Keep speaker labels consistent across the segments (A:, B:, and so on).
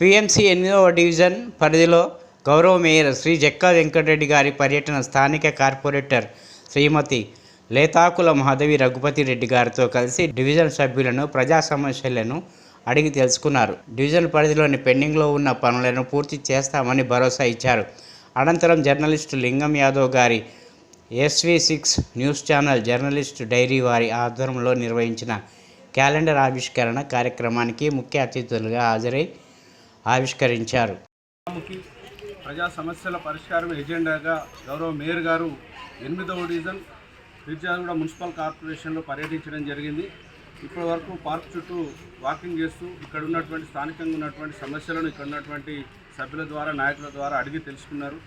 A: PMC ఎనిమిదవ division పరిధిలో గౌరవ మేయర్ శ్రీ జక్కా వెంకటరెడ్డి గారి పర్యటన స్థానిక కార్పొరేటర్ శ్రీమతి లేతాకుల మాధవి రఘుపతి రెడ్డి గారితో కలిసి డివిజన్ సభ్యులను ప్రజా సమస్యలను అడిగి తెలుసుకున్నారు. డివిజన్ పరిధిలోని పెండింగ్లో ఉన్న పనులను పూర్తి చేస్తామని భరోసా ఇచ్చారు. అనంతరం జర్నలిస్టు లింగం యాదవ్ గారి SV six news channel journalist diary వారి ఆధ్వర్యంలో నిర్వహించిన క్యాలెండర్ ఆవిష్కరణ కార్యక్రమానికి ముఖ్య అతిథులుగా హాజరై ఆవిష్కరించారు.
B: ప్రజా సమస్యల పరిష్కారం ఎజెండాగా గౌరవ మేయర్ గారు ఎనిమిదవ డివిజన్ ఫిర్జాగూడ మున్సిపల్ కార్పొరేషన్లో పర్యటించడం జరిగింది. ఇప్పటి వరకు పార్క్ చుట్టూ వాకింగ్ చేస్తూ ఇక్కడ ఉన్నటువంటి స్థానికంగా ఉన్నటువంటి సమస్యలను ఇక్కడ ఉన్నటువంటి సభ్యుల ద్వారా నాయకుల ద్వారా అడిగి తెలుసుకున్నారు.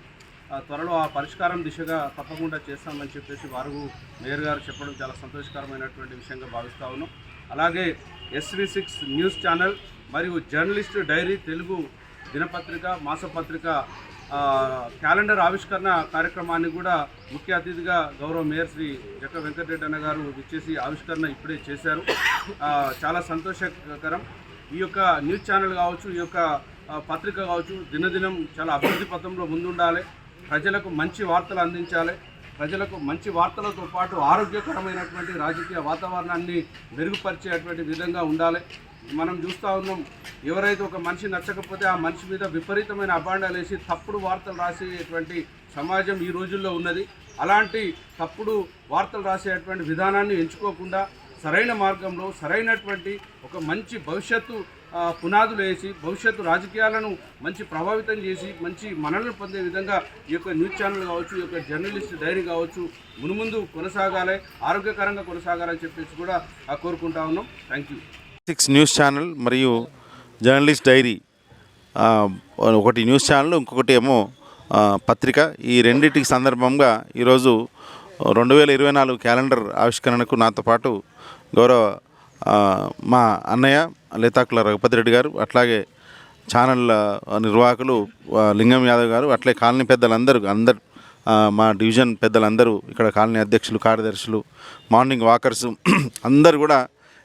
B: ఆ త్వరలో ఆ పరిష్కారం దిశగా తప్పకుండా చేస్తామని చెప్పేసి వారు మేయర్ గారు చెప్పడం చాలా సంతోషకరమైనటువంటి విషయంగా భావిస్తా ఉన్నాం. అలాగే ఎస్వి సిక్స్ న్యూస్ ఛానల్ మరియు జర్నలిస్ట్ డైరీ తెలుగు దినపత్రిక మాసపత్రిక క్యాలెండర్ ఆవిష్కరణ కార్యక్రమాన్ని కూడా ముఖ్య అతిథిగా గౌరవ మేయర్ శ్రీ జక్క వెంకటరెడ్డి అన్న గారు ఇచ్చేసి ఆవిష్కరణ ఇప్పుడే చేశారు. చాలా సంతోషకరం. ఈ యొక్క న్యూస్ ఛానల్ కావచ్చు ఈ యొక్క పత్రిక కావచ్చు దినదినం చాలా అభివృద్ధి పథంలో ముందుండాలి. ప్రజలకు మంచి వార్తలు అందించాలి. ప్రజలకు మంచి వార్తలతో పాటు ఆరోగ్యకరమైనటువంటి రాజకీయ వాతావరణాన్ని మెరుగుపరిచేటువంటి విధంగా ఉండాలి. మనం చూస్తూ ఉన్నాం ఎవరైతే ఒక మనిషి నచ్చకపోతే ఆ మనిషి మీద విపరీతమైన అభాండాలు వేసి తప్పుడు వార్తలు రాసేటువంటి సమాజం ఈ రోజుల్లో ఉన్నది. అలాంటి తప్పుడు వార్తలు రాసేటువంటి విధానాన్ని ఎంచుకోకుండా సరైన మార్గంలో సరైనటువంటి ఒక మంచి భవిష్యత్తు పునాదులు వేసి భవిష్యత్తు రాజకీయాలను మంచి ప్రభావితం చేసి మంచి మనలను పొందే విధంగా ఈ యొక్క న్యూస్ ఛానల్ కావచ్చు ఈ యొక్క జర్నలిస్ట్ డైరీ కావచ్చు మునుముందు కొనసాగాలి ఆరోగ్యకరంగా కొనసాగాలని చెప్పేసి కూడా కోరుకుంటా ఉన్నాం. Thank you
C: six news channel మరియు జర్నలిస్ట్ డైరీ ఒకటి న్యూస్ ఛానల్ ఇంకొకటి ఏమో పత్రిక. ఈ రెండింటికి సందర్భంగా ఈరోజు రెండు వేల ఇరవై నాలుగు క్యాలెండర్ ఆవిష్కరణకు నాతో పాటు గౌరవ మా అన్నయ్య లేతాకుల రఘుపతి రెడ్డి గారు అట్లాగే ఛానల్ నిర్వాహకులు లింగం యాదవ్ గారు అట్లే కాలనీ పెద్దలందరూ అందరు మా డివిజన్ పెద్దలందరూ ఇక్కడ కాలనీ అధ్యక్షులు కార్యదర్శులు మార్నింగ్ వాకర్స్ అందరూ కూడా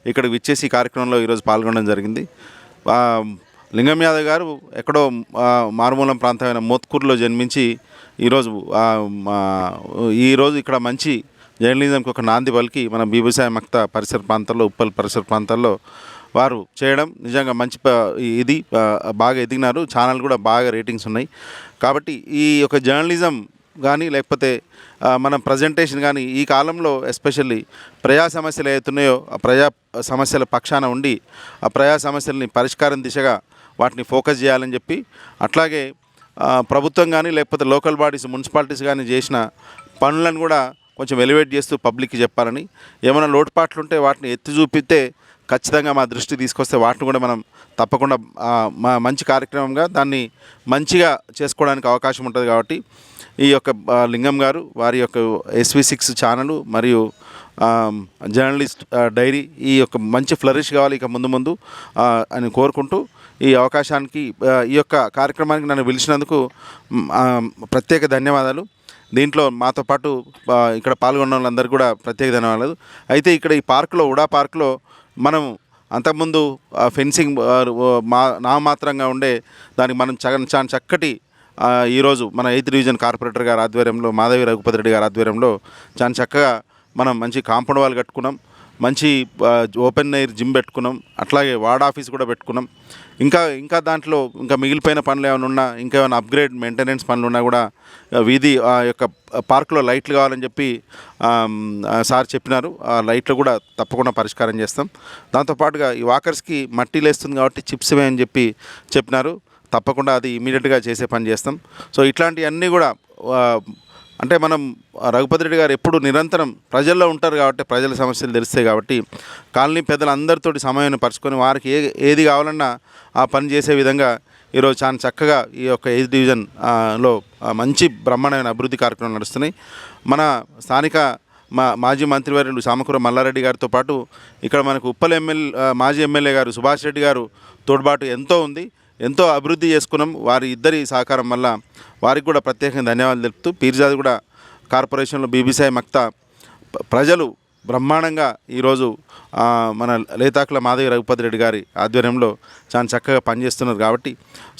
C: ఇక్కడికి విచ్చేసి కార్యక్రమంలో ఈరోజు పాల్గొనడం జరిగింది. లింగం యాదవ్ గారు ఎక్కడో మారుమూలం ప్రాంతమైన మోత్కూరులో జన్మించి ఈరోజు ఈరోజు ఇక్కడ మంచి జర్నలిజంకి ఒక నాంది పలికి మన బీబీసాయి మక్త పరిసర ప్రాంతాల్లో ఉప్పల్ పరిసర ప్రాంతాల్లో వారు చేయడం నిజంగా మంచి ఇది బాగా ఎదిగినారు. ఛానల్ కూడా బాగా రేటింగ్స్ ఉన్నాయి. కాబట్టి ఈ యొక్క జర్నలిజం కానీ లేకపోతే మన ప్రజెంటేషన్ కానీ ఈ కాలంలో ఎస్పెషల్లీ ప్రజా సమస్యలు ఏవైతున్నాయో ఆ ప్రజా సమస్యల పక్షాన ఉండి ఆ ప్రజా సమస్యల్ని పరిష్కారం దిశగా వాటిని ఫోకస్ చేయాలని చెప్పి అట్లాగే ప్రభుత్వం కానీ లేకపోతే లోకల్ బాడీస్ మున్సిపాలిటీస్ కానీ చేసిన పనులను కూడా కొంచెం ఎలివేట్ చేస్తూ పబ్లిక్కి చెప్పాలని. ఏమైనా లోటుపాట్లు ఉంటే వాటిని ఎత్తి చూపితే ఖచ్చితంగా మా దృష్టి తీసుకొస్తే వాటిని కూడా మనం తప్పకుండా మా మంచి కార్యక్రమంగా దాన్ని మంచిగా చేసుకోవడానికి అవకాశం ఉంటుంది కాబట్టి ఈ యొక్క లింగం గారు వారి యొక్క ఎస్వి సిక్స్ ఛానల్ మరియు జర్నలిస్ట్ డైరీ ఈ యొక్క మంచి ఫ్లరిష్ కావాలి ఇక ముందు ముందు అని కోరుకుంటూ ఈ అవకాశానికి ఈ యొక్క కార్యక్రమానికి నన్ను పిలిచినందుకు ప్రత్యేక ధన్యవాదాలు. దీంట్లో మాతో పాటు ఇక్కడ పాల్గొన్న వాళ్ళందరికీ కూడా ప్రత్యేక ధన్యవాదాలు. అయితే ఇక్కడ ఈ పార్కులో ఉడా పార్కులో మనం అంతకుముందు ఫెన్సింగ్ మా నామమాత్రంగా ఉండే దానికి మనం చగ చాలా చక్కటి ఈరోజు మన ఎయిత్ డివిజన్ కార్పొరేటర్ గారి ఆధ్వర్యంలో మాధవి రఘుపతి రెడ్డి గారి ఆధ్వర్యంలో చాలా చక్కగా మనం మంచి కాంపౌండ్ వాల్ కట్టుకున్నాం. మంచి ఓపెన్ ఎయిర్ జిమ్ పెట్టుకున్నాం. అట్లాగే వార్డ్ ఆఫీస్ కూడా పెట్టుకున్నాం. ఇంకా ఇంకా దాంట్లో ఇంకా మిగిలిపోయిన పనులు ఏమైనా ఉన్నా ఇంకా ఏమైనా అప్గ్రేడ్ మెయింటెనెన్స్ పనులు ఉన్నా కూడా వీధి ఆ యొక్క పార్కులో లైట్లు కావాలని చెప్పి సార్ చెప్పినారు. ఆ లైట్లు కూడా తప్పకుండా పరిష్కారం చేస్తాం. దాంతోపాటుగా ఈ వాకర్స్కి మట్టి లేస్తుంది కాబట్టి చిప్స్ వేయని చెప్పి చెప్పినారు. తప్పకుండా అది ఇమీడియట్గా చేసే పని చేస్తాం. సో ఇట్లాంటివన్నీ కూడా అంటే మనం రఘుపతి రెడ్డి గారు ఎప్పుడు నిరంతరం ప్రజల్లో ఉంటారు కాబట్టి ప్రజల సమస్యలు తెలుస్తాయి కాబట్టి కాలనీ పెద్దలందరితోటి సమయాన్ని పరుచుకొని వారికి ఏ ఏది కావాలన్నా ఆ పని చేసే విధంగా ఈరోజు చాలా చక్కగా ఈ యొక్క ఎయిత్ డివిజన్లో మంచి బ్రహ్మాండమైన అభివృద్ధి కార్యక్రమాలు నడుస్తున్నాయి. మన స్థానిక మా మాజీ మంత్రివర్యులు సామకూర మల్లారెడ్డి గారితో పాటు ఇక్కడ మనకు ఉప్పల్ ఎమ్మెల్యే మాజీ ఎమ్మెల్యే గారు సుభాష్ రెడ్డి గారు తోడ్పాటు ఎంతో ఉంది. ఎంతో అభివృద్ధి చేసుకున్నాం. వారి ఇద్దరి సహకారం వల్ల వారికి కూడా ప్రత్యేకంగా ధన్యవాదాలు తెలుపుతూ పీర్జాది కూడా కార్పొరేషన్లో బీబీసీఐ మక్త ప్రజలు బ్రహ్మాండంగా ఈరోజు మన లేతాకుల మాధవి రఘుపతి రెడ్డి గారి ఆధ్వర్యంలో చాలా చక్కగా పనిచేస్తున్నారు కాబట్టి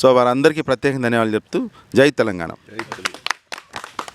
C: సో వారందరికీ ప్రత్యేకంగా ధన్యవాదాలు చెప్తూ జై తెలంగాణ.